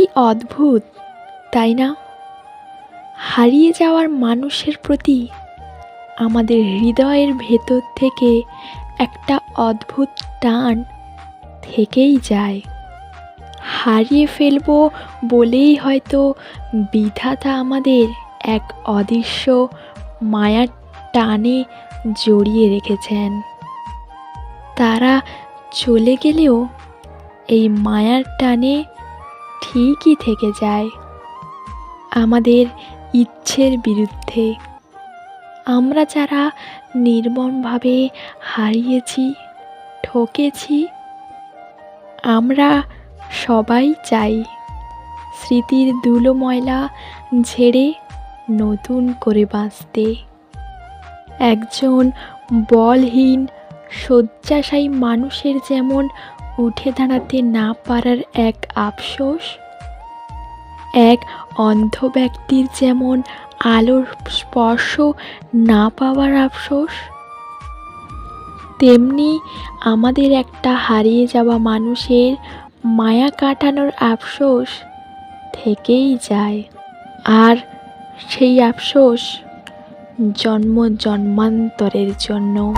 কি অদ্ভুত, তাই না? হারিয়ে যাওয়ার মানুষের প্রতি আমাদের হৃদয়ের ভেতর থেকে একটা অদ্ভুত টান থেকেই যায়। হারিয়ে ফেলব বলেই হয়তো বিধাতা আমাদের এক অদৃশ্য মায়ার টানে জড়িয়ে রেখেছেন। তারা চলে গেলেও এই মায়ার টানে ঠিকই থেকে যায়। আমাদের ইচ্ছের বিরুদ্ধে। আমরা যারা নির্মমভাবে হারিয়েছি, ঠকেছি, আমরা সবাই চাই স্মৃতির ধুলো ময়লা ঝেড়ে নতুন করে বাঁচতে। একজন বলহীন, শয্যাশায়ী মানুষের যেমন উঠে দাঁড়াতে না পারার এক আফসোস? এক অন্ধ ব্যক্তির যেমন আলোর স্পর্শ না পাওয়ার আফসোস? তেমনি আমাদের একটা হারিয়ে যাওয়া মানুষের মায়া কাটানোর আফসোস থেকেই যায়। আর সেই আফসোস জন্ম জন্মান্তরের জন্য।